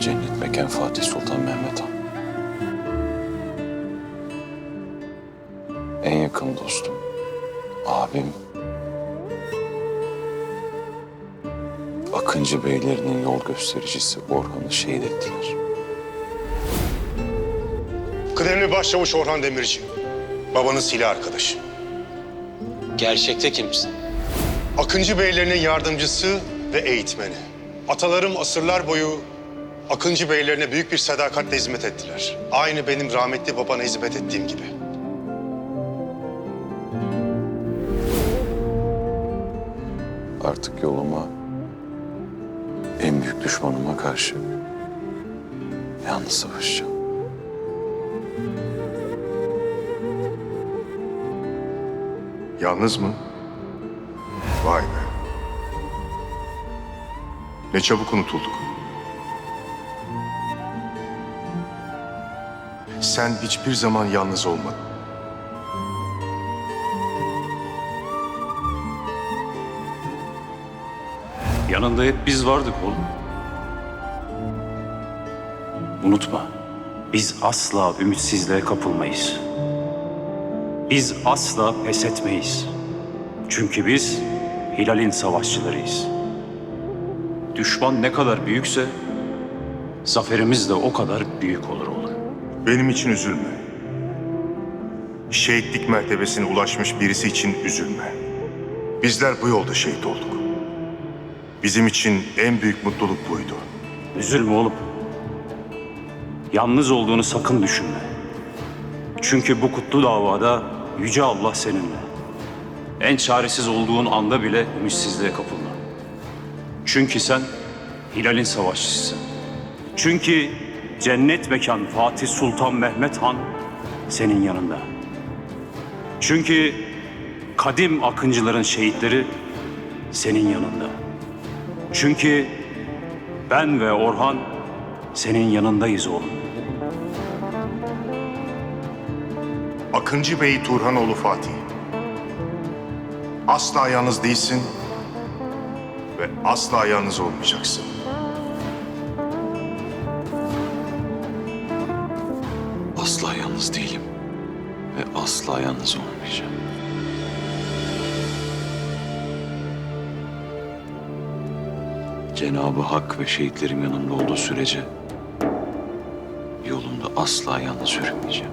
Cennet Mekan Fatih Sultan Mehmet Han. En yakın dostum, abim. Akıncı beylerinin yol göstericisi Orhan'ı şehit ettiler. Kıdemli başçavuş Orhan Demirci. Babanın silah arkadaşı. Gerçekte kimsin? Akıncı beylerinin yardımcısı ve eğitmeni. Atalarım asırlar boyu Akıncı beylerine büyük bir sadakatle hizmet ettiler. Aynı benim rahmetli babana hizmet ettiğim gibi. Artık yoluma en büyük düşmanıma karşı yalnız savaşacağım. Yalnız mı? Vay be. Ne çabuk unutulduk. Sen hiçbir zaman yalnız olmadın. Yanında hep biz vardık oğlum. Unutma, biz asla ümitsizliğe kapılmayız. Biz asla pes etmeyiz. Çünkü biz Hilal'in savaşçılarıyız. Düşman ne kadar büyükse zaferimiz de o kadar büyük olur oğlum. Benim için üzülme. Şehitlik mertebesine ulaşmış birisi için üzülme. Bizler bu yolda şehit olduk. Bizim için en büyük mutluluk buydu. Üzülme oğlum. Yalnız olduğunu sakın düşünme. Çünkü bu kutlu davada Yüce Allah seninle. En çaresiz olduğun anda bile ümitsizliğe kapılma. Çünkü sen Hilal'in savaşçısısın. Çünkü cennet mekan Fatih Sultan Mehmet Han senin yanında. Çünkü kadim akıncıların şehitleri senin yanında. Çünkü ben ve Orhan senin yanındayız oğlum. Akıncı Bey Turhanoğlu Fatih. Asla yalnız değilsin ve asla yalnız olmayacaksın. Asla yalnız değilim ve asla yalnız olmayacağım. Cenabı Hak ve şehitlerim yanımda olduğu sürece yolumda asla yalnız yürümeyeceğim.